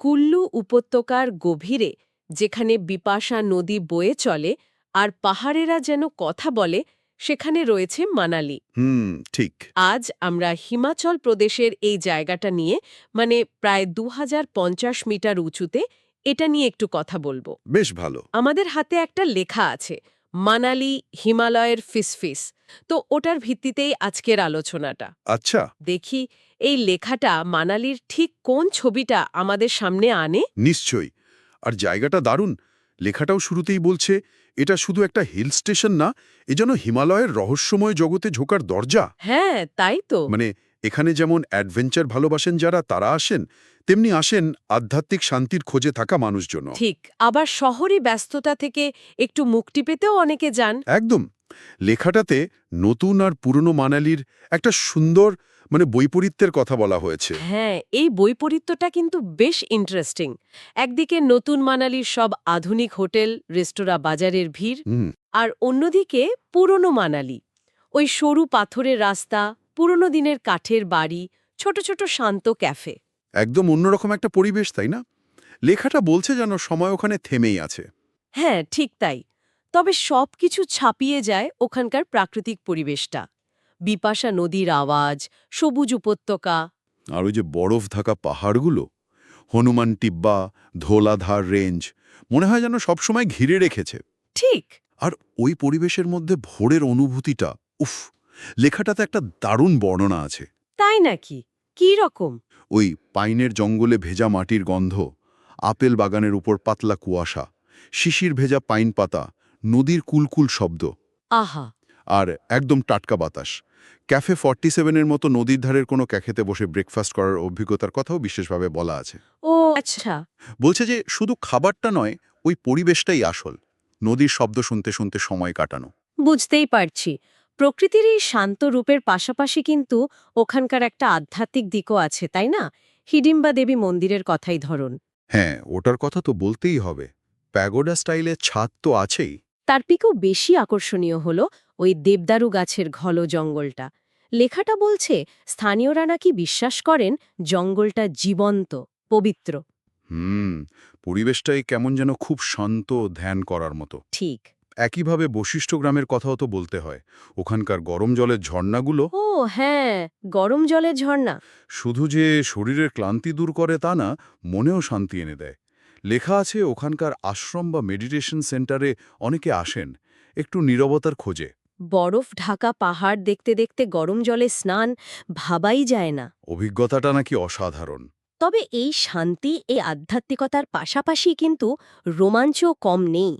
কুল্লু উপত্যকার গভীরে যেখানে বিপাশা নদী বয়ে চলে আর পাহাড়েরা যেন কথা বলে সেখানে রয়েছে মানালি। হুম ঠিক। আজ আমরা হিমাচল প্রদেশের এই জায়গাটা নিয়ে মানে প্রায় দু হাজার পঞ্চাশ মিটার উঁচুতে এটা নিয়ে একটু কথা বলব। বেশ ভালো। আমাদের হাতে একটা লেখা আছে মানালি হিমালয়ের ফিসফিস। তো ওটার ভিত্তিতেই আজকের আলোচনাটা। আচ্ছা। দেখি এই লেখাটা মানালির ঠিক কোন ছবিটা আমাদের সামনে আনে? নিশ্চয়ই। আর জায়গাটা দারুণ। লেখাটাও শুরুতেই বলছে এটা শুধু একটা হিল স্টেশন না এ যেন হিমালয়ের রহস্যময় জগতে ঝোকার দরজা। হ্যাঁ তাই তো। মানে এখানে যেমন অ্যাডভেঞ্চার ভালোবাসেন যারা তারা আসেন তেমনি আসেন আধ্যাত্মিক শান্তির খোঁজে থাকা মানুষজন ঠিক আবার শহরে ব্যস্ততা থেকে একটু মুক্তি পেতেও অনেকে যান। একদম। লেখাটাতে নতুন আর পুরনো মানালির একটা সুন্দর মানে বৈপরীত্যের কথা বলা হয়েছে। হ্যাঁ এই বৈপরীত্যটা কিন্তু বেশ ইন্টারেস্টিং একদিকে নতুন মানালির সব আধুনিক হোটেল রেস্তোরাঁ বাজারের ভিড় আর অন্যদিকে পুরনো মানালি। ওই সরু পাথরের রাস্তা পুরনো দিনের কাঠের বাড়ি ছোট ছোট শান্ত ক্যাফে। একদম অন্যরকম একটা পরিবেশ তাই না? লেখাটা বলছে যেন সময় ওখানে থেমেই আছে। হ্যাঁ ঠিক তাই। তবে সব কিছু ছাপিয়ে যায় ওখানকার প্রাকৃতিক পরিবেশটা। বিপাশা নদীর আওয়াজ সবুজ উপত্যকা। আর ওই যে বরফ ঢাকা পাহাড়গুলো হনুমান টিব্বা ধোলাধার রেঞ্জ মনে হয় যেন সবসময় ঘিরে রেখেছে। ঠিক। আর ওই পরিবেশের মধ্যে ভোরের অনুভূতিটা উফ! লেখাটাতে একটা দারুণ বর্ণনা আছে। তাই নাকি? কি রকম? ওই পাইনের জঙ্গলে ভেজা মাটির গন্ধ আপেল বাগানের উপর পাতলা কুয়াশা শিশির ভেজা পাইন পাতা নদীর কুলকুল শব্দ। আহা! আর একদম টাটকা বাতাস। ক্যাফে ফর্টি সেভেনের মতো নদীর ধারের কোনো ক্যাফেতে বসে ব্রেকফাস্ট করার অভিজ্ঞতার কথাও বিশেষভাবে বলা আছে। ও আচ্ছা। বলছে যে শুধু খাবারটা নয় ওই পরিবেশটাই আসল। নদীর শব্দ শুনতে শুনতে সময় কাটানো। বুঝতেই পারছি। প্রকৃতির এই শান্ত রূপের পাশাপাশি কিন্তু ওখানকার একটা আধ্যাত্মিক দিকও আছে তাই না? হিডিম্বা দেবী মন্দিরের কথাই ধরুন। হ্যাঁ ওটার কথা তো বলতেই হবে। প্যাগোডা স্টাইলের ছাদ তো আছেই। তার পিকেও বেশি আকর্ষণীয় হল ওই দেবদারু গাছের ঘল জঙ্গলটা। লেখাটা বলছে স্থানীয়রা নাকি বিশ্বাস করেন জঙ্গলটা জীবন্ত পবিত্র। হুম পরিবেশটাই কেমন যেন খুব শান্ত ধ্যান করার মতো। ঠিক। একইভাবে বশিষ্ঠ গ্রামের কথাও তো বলতে হয়। ওখানকার গরম জলের ঝর্ণাগুলো ও হ্যাঁ গরম জলের ঝর্ণা। শুধু যে শরীরের ক্লান্তি দূর করে তা না মনেও শান্তি এনে দেয়। লেখা আছে ওখানকার আশ্রম বা মেডিটেশন সেন্টারে অনেকে আসেন একটু নীরবতার খোঁজে। বরফ ঢাকা পাহাড় দেখতে দেখতে গরম জলে স্নান ভাবাই যায় না। অভিজ্ঞতাটা নাকি অসাধারণ। তবে এই শান্তি এই আধ্যাত্মিকতার পাশাপাশি কিন্তু রোমাঞ্চও কম নেই।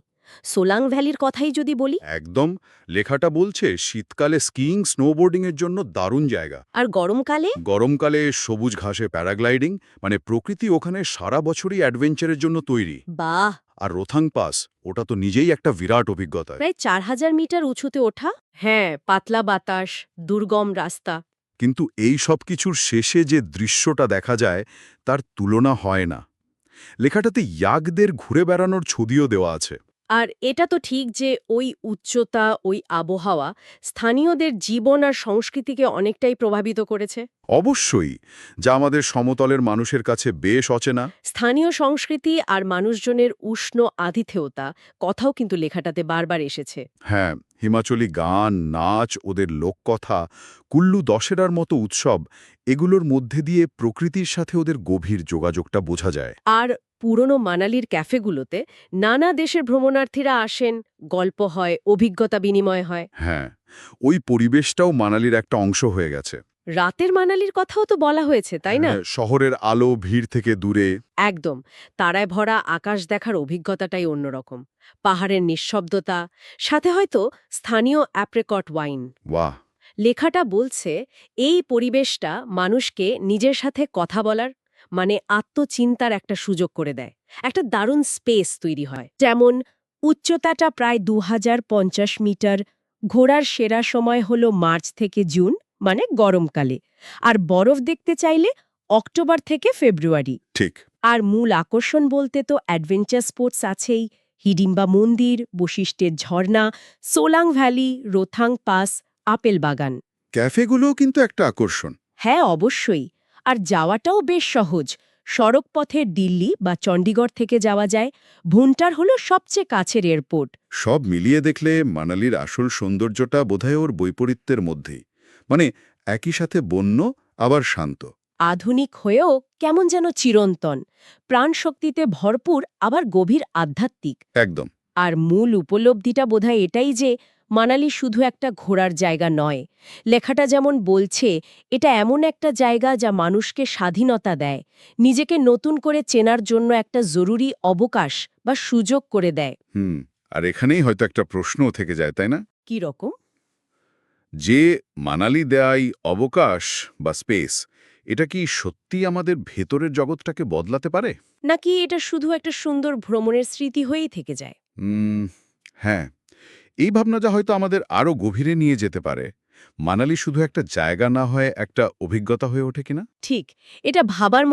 সোলাং ভ্যালির কথাই যদি বলি। একদম। লেখাটা বলছে শীতকালে স্কিইং স্নোবোর্ডিংয়ের জন্য দারুণ জায়গা। আর গরমকালে? গরমকালে সবুজ ঘাসে প্যারাগ্লাইডিং মানে প্রকৃতি ওখানে সারা বছরই অ্যাডভেঞ্চারের জন্য তৈরি। বাহ! আর রোথাং পাস ওটা তো নিজেই একটা বিরাট অভিজ্ঞতা। প্রায় চার হাজার মিটার উঁচুতে ওঠা? হ্যাঁ পাতলা বাতাস দুর্গম রাস্তা। কিন্তু এই সব কিছুর শেষে যে দৃশ্যটা দেখা যায় তার তুলনা হয় না। লেখাটাতে ইয়াগদের ঘুরে বেড়ানোর ছবিও দেওয়া আছে। আর এটা তো ঠিক যে ওই উচ্চতা, ওই আবহাওয়া স্থানীয়দের জীবন আর সংস্কৃতিকে অনেকটাই প্রভাবিত করেছে। অবশ্যই যা আমাদের সমতলের মানুষের কাছে বেশ অচেনা। স্থানীয় সংস্কৃতি আর মানুষজনের উষ্ণ আতিথেয়তা কথাও কিন্তু লেখাটাতে বারবার এসেছে। হ্যাঁ হিমাচলি গান নাচ ওদের লোককথা কুল্লু দশেরার মতো উৎসব এগুলোর মধ্যে দিয়ে প্রকৃতির সাথে ওদের গভীর যোগাযোগটা বোঝা যায়। আর পুরনো মানালির ক্যাফেগুলোতে নানা দেশের ভ্রমণার্থীরা আসেন গল্প হয় অভিজ্ঞতা বিনিময় হয়। হ্যাঁ ওই পরিবেশটাও মানালির একটা অংশ হয়ে গেছে। রাতের মানালির কথাও তো বলা হয়েছে তাই না? হ্যাঁ, শহরের আলো ভিড় থেকে দূরে। একদম। তারায় ভরা আকাশ দেখার অভিজ্ঞতাটাই অন্যরকম। পাহাড়ের নিঃশব্দতা সাথে হয়তো স্থানীয় অ্যাপ্রেকট ওয়াইন বাহ! লেখাটা বলছে এই পরিবেশটা মানুষকে নিজের সাথে কথা বলার মানে আত্মচিন্তার একটা সুযোগ করে দেয়। একটা দারুণ স্পেস তৈরি হয়। যেমন উচ্চতাটা প্রায় দু হাজার পঞ্চাশ মিটার ঘোরার সেরা সময় হল মার্চ থেকে জুন। মানে গরমকালে। আর বরফ দেখতে চাইলে অক্টোবর থেকে ফেব্রুয়ারি। ঠিক। আর মূল আকর্ষণ বলতে তো অ্যাডভেঞ্চার স্পোর্টস আছেই। হিডিম্বা মন্দির বশিষ্ঠের ঝর্ণা Solang valley Rohtang pass apple বাগান। ক্যাফেগুলোও কিন্তু একটা আকর্ষণ। হ্যাঁ অবশ্যই। আর যাওয়াটাও বেশ সহজ। সড়ক পথে দিল্লি বা চণ্ডীগড় থেকে যাওয়া যায়। ভুন্টার হলো সবচেয়ে কাছের এয়ারপোর্ট। সব মিলিয়ে দেখলে মানালির আসল সৌন্দর্যটা বোধহয় ওর বৈপরীত্যের মধ্যেই। মানে একই সাথে বন্য আবার শান্ত। আধুনিক হয়েও কেমন যেন চিরন্তন। প্রাণশক্তিতে ভরপুর আবার গভীর আধ্যাত্মিক। একদম। আর মূল উপলব্ধিটা বোধহয় এটাই যে মানালি শুধু একটা ঘোরার জায়গা নয়। লেখাটা যেমন বলছে এটা এমন একটা জায়গা যা মানুষকে স্বাধীনতা দেয়। নিজেকে নতুন করে চেনার জন্য একটা জরুরি অবকাশ বা সুযোগ করে দেয়। হুম আর এখানেই হয়তো একটা প্রশ্নও থেকে যায় তাই না? কি রকম যে মানালি দেয় অবকাশ বা স্পেস এটা কি সত্যি আমাদের ভেতরের জগৎটাকে বদলাতে পারে? নাকি এটা শুধু একটা সুন্দর ভ্রমণের স্মৃতি হয়েই থেকে যায়? হ্যাঁ। এই ভাবনাটা হয়তো আমাদের আরও গভীরে নিয়ে যেতে পারে। মানালি শুধু একটা জায়গা না হয় একটা অভিজ্ঞতা হয়ে ওঠে কিনা? ঠিক। এটা ভাবার